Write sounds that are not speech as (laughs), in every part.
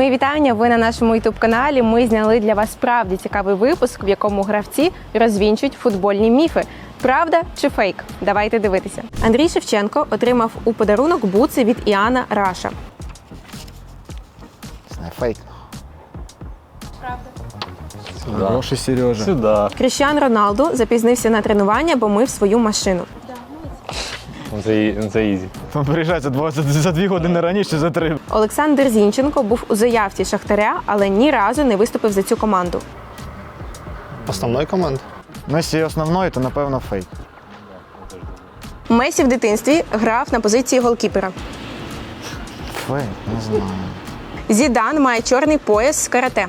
Мої вітання. Ви на нашому youtube каналі. Ми зняли для вас справді цікавий випуск, в якому гравці розвінчують футбольні міфи. Правда чи фейк? Давайте дивитися. Андрій Шевченко отримав у подарунок буци від Іана Раша. Знаю, фейк. Сюда. Гроші Сережа. Сюда. Кріщан Роналду запізнився на тренування, бо мив свою машину. Це, це ізі. Він приїжджає за, два, за, за дві години раніше, за три. Олександр Зінченко був у заявці Шахтаря, але ні разу не виступив за цю команду. Основної команди. Ну, якщо основної, то напевно фейк. Месі в дитинстві грав на позиції голкіпера. Фейк, не знаю. Зідан має чорний пояс з карате.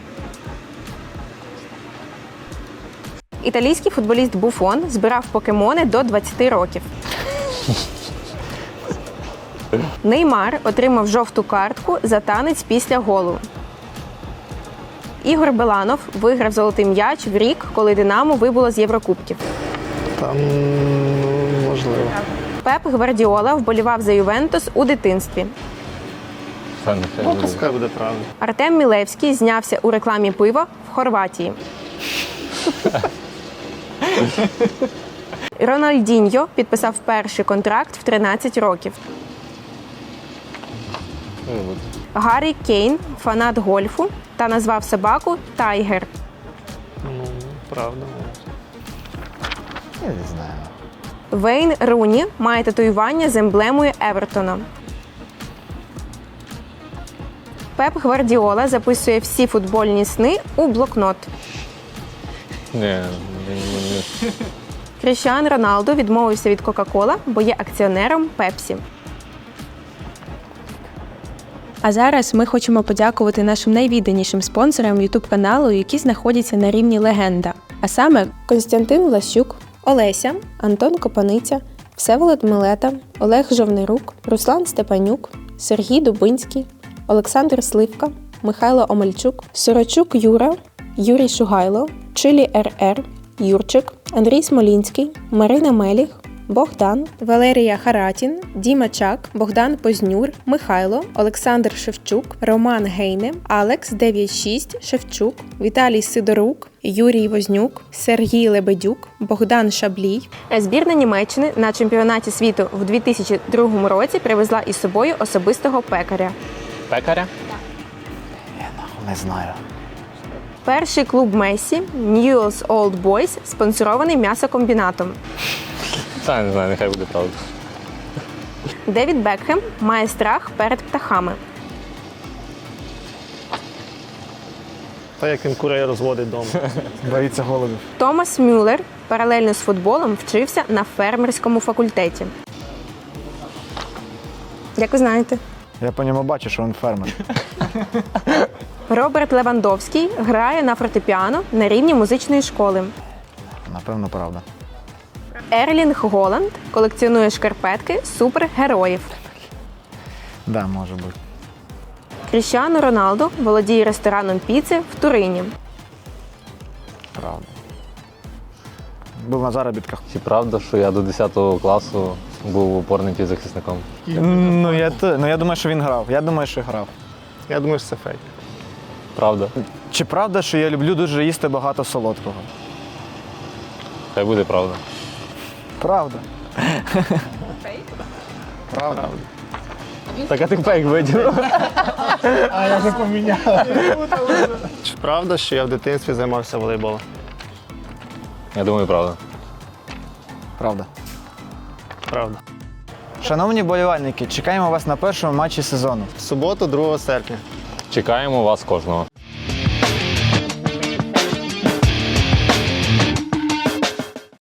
Італійський футболіст Буфон збирав покемони до 20 років. Неймар отримав жовту картку за танець після голу. Ігор Беланов виграв золотий м'яч в рік, коли Динамо вибуло з Єврокубків. Там ну, можливо. Пеп Гвардіола вболівав за Ювентус у дитинстві. Ну, пускай буде правда. Артем Мілевський знявся у рекламі пива в Хорватії. (laughs) Рональдіньо підписав перший контракт в 13 років. Гаррі Кейн фанат гольфу та назвав собаку Тайгер. Ну, правда. Я не знаю. Вейн Руні має татуювання з емблемою Евертона. Пеп Гвардіола записує всі футбольні сни у блокнот. Ні, ні, ні. Кріщан Роналду відмовився від Кока-Кола, бо є акціонером Пепсі. А зараз ми хочемо подякувати нашим найвідданішим спонсорам youtube каналу, які знаходяться на рівні легенда. А саме Константин Влащук, Олеся, Антон Копаниця, Всеволод Милета, Олег Жовнирук, Руслан Степанюк, Сергій Дубинський, Олександр Сливка, Михайло Омельчук, Сорочук Юра, Юрій Шугайло, Чилі РР, Юрчик, Андрій Смолінський, Марина Меліх, Богдан, Валерія Харатін, Діма Чак, Богдан Познюр, Михайло, Олександр Шевчук, Роман Гейне, Алекс 96, Шевчук, Віталій Сидорук, Юрій Вознюк, Сергій Лебедюк, Богдан Шаблій. Збірна Німеччини на чемпіонаті світу в 2002 році привезла із собою особистого пекаря. Пекаря? Не знаю. Перший клуб Месі Newell's Old Boys спонсорований м'ясокомбінатом. Та не знаю, нехай буде правда. Девід Бекхем має страх перед птахами. Та як він курей розводить вдома. Боїться голубів. Томас Мюллер паралельно з футболом вчився на фермерському факультеті. Як ви знаєте, Я по ньому бачу, що він фермер. (laughs) Роберт Левандовський грає на фортепіано на рівні музичної школи. Напевно, правда. Ерлінг Голланд колекціонує шкарпетки супергероїв. Да, може бути. Кріщану Роналду володіє рестораном піци в Турині. Правда. Був на заробітках. Чи правда, що я до 10 класу був опорним півзахисником? Ну я, ну, я думаю, що він грав. Я думаю, що грав. Я думаю, що це фейк. Правда? Чи правда, що я люблю дуже їсти багато солодкого? Хай буде правда. Правда. Правда. Так а ти фейк видів. Чи правда, що я в дитинстві займався волейболом? Я думаю, правда. Правда. Правда. Шановні болівальники, чекаємо вас на першому матчі сезону. В суботу, 2 серпня. Чекаємо вас кожного.